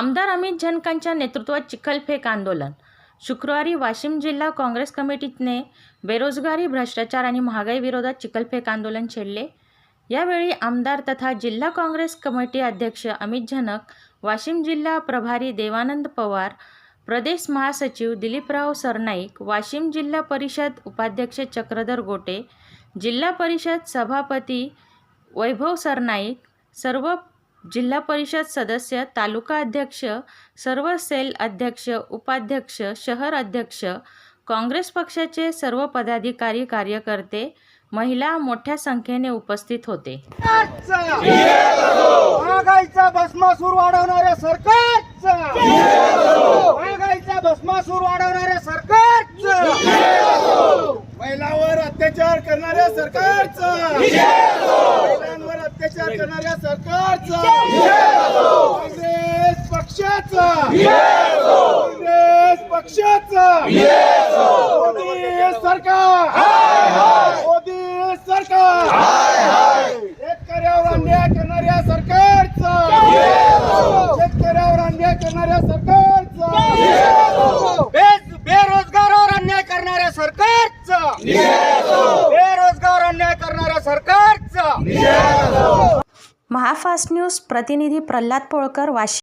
आमदार अमित झनकांच्या नेतृत्वात चिखलफेक आंदोलन. शुक्रवारी वाशिम जिल्हा काँग्रेस कमिटीने बेरोजगारी भ्रष्टाचार आणि महागाई विरोधात चिखलफेक आंदोलन छेडले. यावेळी आमदार तथा जिल्हा काँग्रेस कमिटी अध्यक्ष अमित झनक वाशिम जिल्हा प्रभारी देवानंद पवार प्रदेश महासचिव दिलीपराव सरनाईक वाशिम जिल्हा परिषद उपाध्यक्ष चक्रधर गोटे जिल्हा परिषद सभापती वैभव सरनाईक सर्व जिल्हा परिषद सदस्य तालुका अध्यक्ष सर्व सेल अध्यक्ष उपाध्यक्ष शहर अध्यक्ष काँग्रेस पक्षाचे सर्व पदाधिकारी कार्यकर्ते महिला मोठ्या संख्येने उपस्थित होते. महागाईचा भस्मासूर वाढवणाऱ्या सरकारचा. महागाईचा भस्मासूर वाढवणाऱ्या सरकारचा. महिलांवर अत्याचार करणाऱ्या सरकारचा. अत्याचार करणाऱ्या सरकारचा. काँग्रेस पक्षाचा. काँग्रेस पक्षाचा. मोदी सरकार. मोदी सरकार. शेतकऱ्यावर अन्याय करणाऱ्या सरकारचा. शेतकऱ्यावर अन्याय करणाऱ्या सरकारचा. बेस- बेरोजगारावर अन्याय करणाऱ्या सरकारचा. बेरोजगार अन्याय करणाऱ्या सरकारचा. महाफास्ट न्यूज प्रतिनिधी प्रल्हाद पोळकर वाशिम